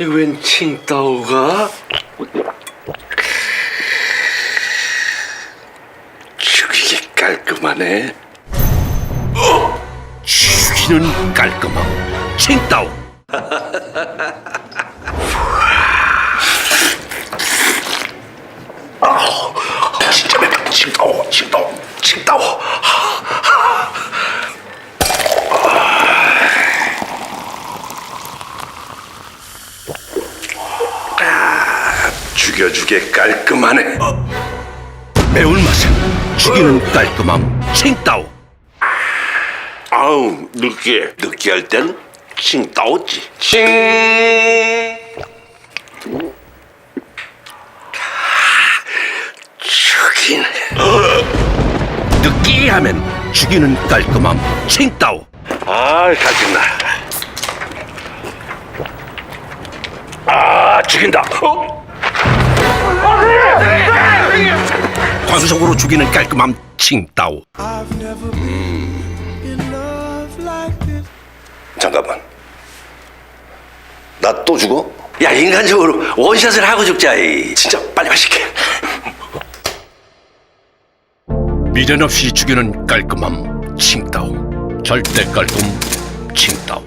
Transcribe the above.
이거 웬 칭따오가? 죽이기 깔끔하네. 죽이는 깔끔함 칭따오 진짜 맵다. 칭따오, 칭따오, 칭따오. 아, 죽여주게 깔끔하네. 매운맛은 죽이는 깔끔함 칭따오 아우 느끼해. 느끼할 땐 칭따오지. 칭. 죽이네. 느끼하면 죽이는 깔끔함 칭따오 아, 갈증나. 아, 죽인다. 어? 광속으로 죽이는 깔끔함 칭따오 잠깐만. 나 또 죽어? 야, 인간적으로 원샷을 하고 죽자. 이. 진짜 빨리 마실게. 미련 없이 죽이는 깔끔함 칭따오 절대 깔끔 칭따오